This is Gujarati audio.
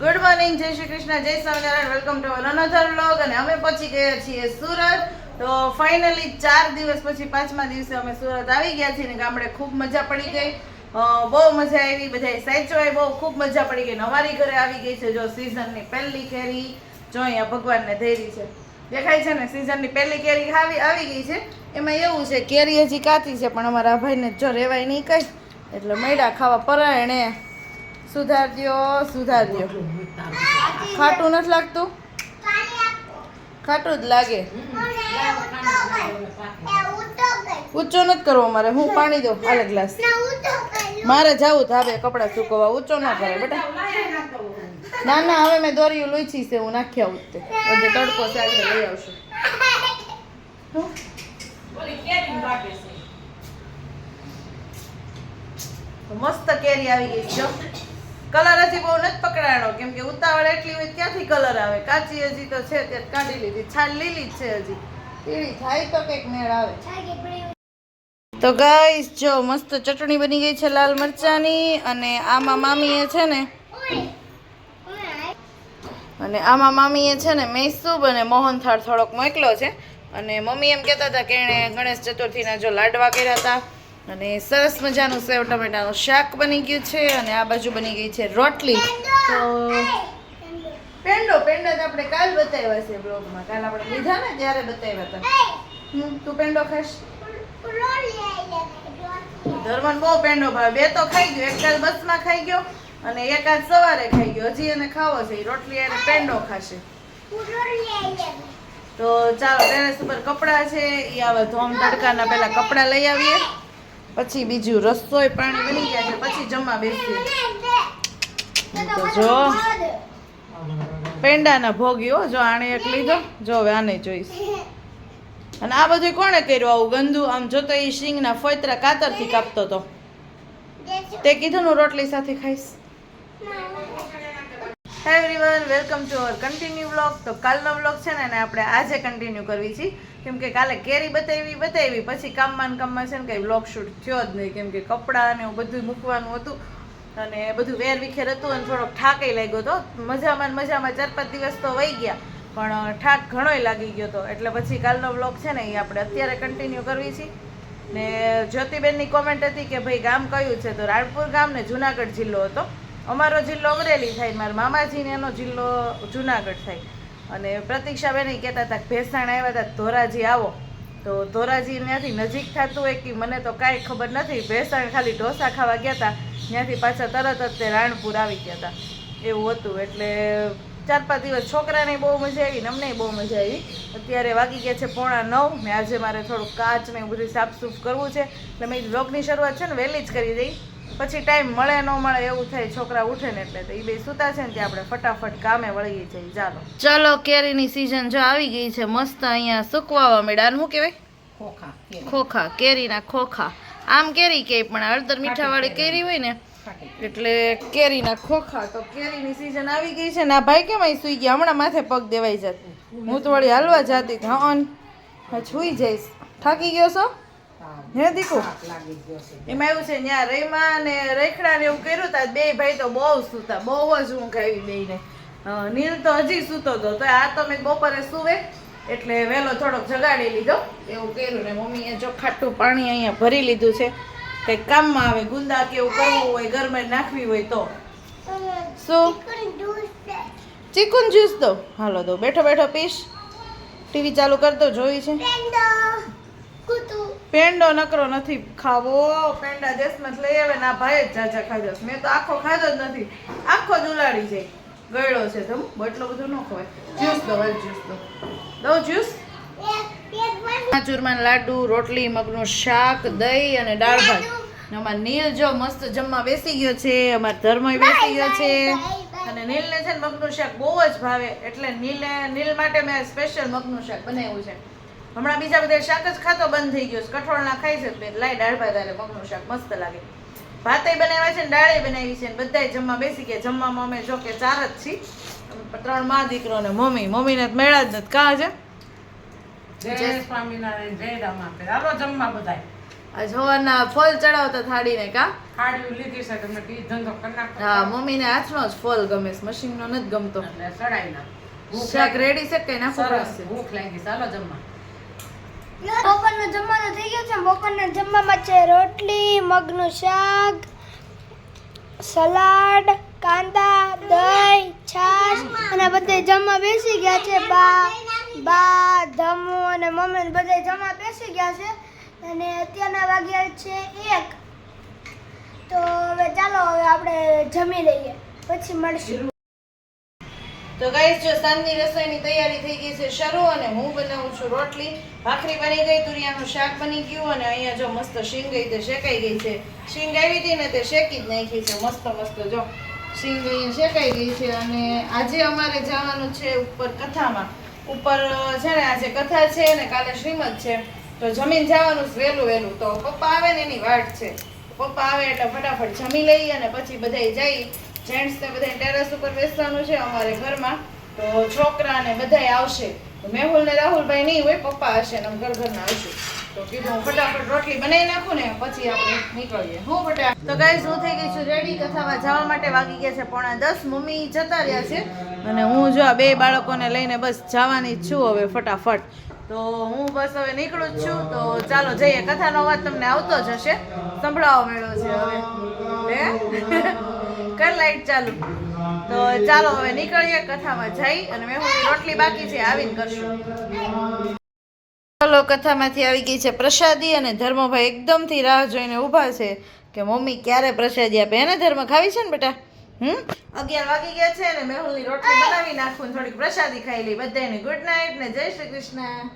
ગુડ મોર્નિંગ જય શ્રી કૃષ્ણ જય Swaminarayan welcome to another vlog અને અમે પહોંચી ગયા છીએ સુરત. તો ફાઇનલી ચાર દિવસ પછી પાંચમા દિવસે અમે સુરત આવી ગયા છીએ ને ગામડે ખૂબ મજા પડી ગઈ. બહુ મજા આવી. બધાય સાચવાય, બહુ ખૂબ મજા પડી ગઈ. નવારી ઘરે આવી ગઈ છે જો સિઝનની પહેલી કેરી. જો અહીંયા ભગવાનને ધૈરી છે. દેખાય છે ને સિઝનની પહેલી કેરી આવી આવી ગઈ છે. એમાં એવું છે, કેરી હજી કાચી છે, પણ અમારા ભાઈને જો રેવાય નહીં કઈ. એટલે મૈડા ખાવા પરાયણે. સુધાર્યો સુધારજો. ખાટું નથી લાગતું? ખાટું જ લાગે. ઊંચો નથી કરવો મારે, હું પાણી દઉં. હાલે ગ્લાસ. મારે જવું ધાબે કપડાં સૂકવવા. ઊંચો ના કરે બેટા. ના ના, હવે મેં દોરીયું લૂછી છે, હું નાખી આવું તે. બધે તડકો સાથે લઈ આવશું. મસ્ત કેરી આવી ગઈ છે. કલર હજી બહુ નથી પકડાણો. કેમ કે ઉતાવળ એટલી હોય ક્યાંથી કલર આવે? કાચી હજી તો છે તે કાઢી લીધી. છાલ લીલી છે હજી. પીળી થાય તો કંઈક મેળ આવે. તો ગાઈસ જો મસ્ત ચટણી બની ગઈ છે લાલ મરચાની અને આમાં મામીએ છે ને અને આમાં મામીએ છે ને મૈસૂબ અને મોહનથાળ થોડોક મોકલો છે. અને મમ્મી એમ કહેતા હતા કે એણે ગણેશ ચતુર્થીના જો લાડવા કર્યા હતા. અને સરસ મજાનું સેવ ટમેટાનું શાક બની ગયું છે અને આ બાજુ બની ગઈ છે રોટલી. તો પેંડો પેંડો તો આપણે કાલ બતાવ્યા છે બ્લોગમાં. કાલ આપણે લીધા ને ત્યારે બતાવ્યા હતા. તું પેંડો ખાશ ધર્મન બહુ પેંડો ભાવે. બે તો ખાઈ ગયો, એક કાલ બસમાં ખાઈ ગયો અને એક આજ સવારે ખાઈ ગયો. હજી એને ખાવો છે રોટલી અને પેંડો ખાશે. તો ચાલો, ટેરેસ ઉપર કપડાં છે એ આવા ધોમ તડકાના પહેલા કપડાં લઈ આવીએ. પછી બીજું રસોઈ પાણી બની ગયા છે પછી જમવા બેસીએ. તો જો. પેંડાના ભોગીઓ જો આણે એક લીધો જો હવે આને જોઈશ. અને આ બધું કોણે કર્યું? આવું ગંદુ આમ જોતો એ શીંગના ફોતરા કાતરથી કાપતો તો. તે કીધું હું રોટલી સાથે ખાઈશ. Hi everyone welcome to our continue vlog તો કાલનો વ્લોગ છે ને આપણે આજે કન્ટિન્યુ કરવી છે. કેમ કે કાલે કેરી બતાવી બતાવી. પછી કામમાં કામમાં છે ને કંઈ બ્લોક શૂટ થયો જ નહીં. કેમ કે કપડાં ને બધું મૂકવાનું હતું. અને બધું વેર વિખેર હતું અને થોડોક થાકેય લાગ્યો હતો મજામાં મજામાં ચાર પાંચ દિવસ તો વહી ગયા. પણ થાક ઘણોય લાગી ગયો હતો એટલે પછી કાલનો વ્લોગ છે ને એ આપણે અત્યારે કન્ટિન્યુ કરવી છીએ ને જ્યોતિબેનની કોમેન્ટ હતી કે, ભાઈ, ગામ કયું છે? તો રાણપુર ગામ ને જુનાગઢ જિલ્લો હતો. અમારો જિલ્લો અમરેલી થાય. મારા મામાજીને એનો જિલ્લો જુનાગઢ થાય. અને પ્રતિક્ષાબેન ય કહેતા હતા ભેસાણ આવ્યા હતા, ધોરાજી આવો. તો ધોરાજી ત્યાંથી નજીક થતું હોય કે મને તો કાંઈ ખબર નથી, ભેસાણ ખાલી ઢોસા ખાવા ગયા હતા, ત્યાંથી પાછા તરત જ તે રાણપુર આવી ગયા હતા. એવું હતું, એટલે ચાર પાંચ દિવસ છોકરાને બહુ મજા આવી ને અમને બહુ મજા આવી. અત્યારે વાગી ગયા છે પોણા નવ, ને આજે મારે થોડુંક કાચ ને એવું બધું સાફસૂફ કરવું છે. એટલે મેં વ્લોગની શરૂઆત છે ને, વહેલી જ કરી દઈ. પછી ટાઈમ મળે ન મળે એવું થાય છોકરા ઉઠે ને એટલે તો એ બે સુતા છે ને ત્યાં આપણે ફટાફટ કામે વળી જઈએ ચાલો. ચાલો કેરીની સિઝન જો આવી ગઈ છે મસ્ત અહીંયા સુકવાવા મેળા શું કહેવાય? ખોખા ખોખા કેરીના ખોખા. આમ કેરી કે પણ હળદર મીઠાવાળી કેરી. હોય ને એટલે કેરીના ખોખા. તો કેરીની સીઝન આવી ગઈ છે ને આ ભાઈ કેમ અહીં સુઈ ગયા? હમણાં માથે પગ દેવાઈ જતી. હું તો વળી હાલવા જાતી. હા હા જઈશ. થાકી ગયો છો? હે દીકુ? એમાં એવું છે ત્યાં રેમા ને રેખડા ને એવું કર્યું તા બે ભાઈ તો બહુ સૂતા બહુ જ ઊંઘ આવી બેયને. નીલ તો હજી સૂતો હતો તો આ તો મેં બપોરે સુવે એટલે વહેલો થોડોક જગાડી લીધો. એવું કર્યું ને મમ્મીએ જો ખાટું પાણી અહીંયા ભરી લીધું છે. કંઈક કામમાં આવે ગુંદા કે એવું કરવું હોય ઘરમાં નાખવી હોય તો. શું? ચીકુન જ્યુસ દો. હાલો દો બેઠો બેઠો પીશ. ટીવી ચાલુ કરતો જોઈ છે. પેંડો નકરો નથી ખાવો. પેંડા દેશમાં લઈ આવે ના ભાઈ જ જાજા ખાધો. મેં તો આખો ખાધો જ નથી. આખો જ ઉલાડી જાય. ગળ્યો છે તમ એટલો બધું ન ખવાય. જ્યુસ દો હવે જ્યુસ દો. દઉં જ્યુસ. ચૂરમાન લાડુ રોટલી મગનું શાક દહીં અને દાળ ભાત. અમાર નીલ જો મસ્ત જમવા બેસી ગયો છે અમાર ધર્મય બેસી ગયો છે. અને નીલને છે ને મગનું શાક બહુ જ ભાવે. એટલે નીલે નીલ માટે મેં સ્પેશિયલ મગનું શાક બનાવ્યું છે. હમણાં બીજા બધા શાક જ ખાતો બંધ થઈ ગયો કઠોળના ખાય છે તો લાઈ દાળ ભાત હારે મગનું શાક. મસ્ત લાગે. ભાતે બનાવ્યા છે ને દાળે બનાવી છે ને બધાય જમવા બેસી ગયા. જમવામાં અમે જો કે ચાર જ છીએ. ત્રણમાં દીકરો ને મમ્મી. મમ્મીને તો મેળા જ નથી. કાં છે? જય સ્વામિનારાયણ. જય રામાપીર હાલો જમવા બધાય. આ સવારના ફળ ચડાવતા થાળીને કા? લીધી છે તમે ઈ ધંધો કરી હા મમ્મીને હાથનો જ ફળ ગમે છે. મશીનનો નથી ગમતો. એટલે ભૂખ શાક રેડી છે કે ભૂખ લાગી ચાલો જમવા. બપોરનો જમવાનો થઈ ગયો છે. બપોરના જમવામાં છે રોટલી, મગનું શાક, સલાડ, કાંદા, દહીં, છાશ અને બધે જમવા બેસી ગયા છે. બા બા, ધમુ અને મમ્મી બધે જમવા બેસી ગયા છે. અને અત્યારના વાગ્યા છે એક. તો હવે ચાલો, હવે આપણે જમી લઈએ. પછી મળશું. તો ગાઈસ જો સાંજની રસોઈની તૈયારી થઈ ગઈ છે શરૂ અને હું બનાવું છું રોટલી. ભાખરી બની ગઈ, તુરિયાનું શાક બની ગયું અને અહીંયા જો મસ્ત શીંગ ગઈ તે શેકાઈ ગઈ છે. શીંગ આવી હતી ને તે શેકી જ નાખી છે. મસ્ત મસ્ત જો શીંગ અહીંયા શેકાઈ ગઈ છે અને આજે અમારે જવાનું છે ઉપર કથામાં. ઉપર છે ને આજે કથા છે અને કાલે શ્રીમદ છે, તો જમીન જવાનું વહેલું વહેલું. તો પપ્પા આવે ને એની વાટ છે. પપ્પા આવે એટલે ફટાફટ જમી લઈ અને પછી બધાય જઈ જેન્ટ્સ ને બધા ટેરેસ ઉપર બેસવાનું છે અમારે ઘરમાં. તો છોકરા ને બધાય આવશે. મેહુલ ને રાહુલભાઈ નહીં હોય, પપ્પા હશે ને ઘર ઘરના હશે તો હું ફટાફટ રોટલી બનાવી નાખું ને પછી આપણે તો ગાઈસ હું થઈ ગઈ છું રેડી કથામાં જવા માટે વાગી ગયા છે પોણા દસ. મમ્મી જતા રહ્યા છે. અને હું જો આ બે બાળકોને લઈને બસ જવાની જ છું હવે ફટાફટ. તો હું બસ હવે નીકળું જ છું. તો ચાલો જઈએ. કથાનો અવાજ તમને આવતો જ હશે. સંભળાવો મેળો છે હવે. કર લાઈટ ચાલુ. તો ચાલો હવે નીકળીએ કથામાં જઈ અને મેહુની રોટલી બાકી છે, આવીને કરશું. ચાલો કથામાંથી આવી ગઈ છે પ્રસાદી અને ધર્મભાઈ એકદમથી રાહ જોઈને ઊભા છે કે મમ્મી ક્યારે પ્રસાદી આપે? એને ધર્મ ખાવી છે ને બેટા? હમ? અગિયાર વાગી ગયા છે અને મેહુલની રોટલી બનાવી નાખું થોડીક પ્રસાદી ખાઈ લઈ. બધાને ગુડ નાઇટ ને જય શ્રી કૃષ્ણ.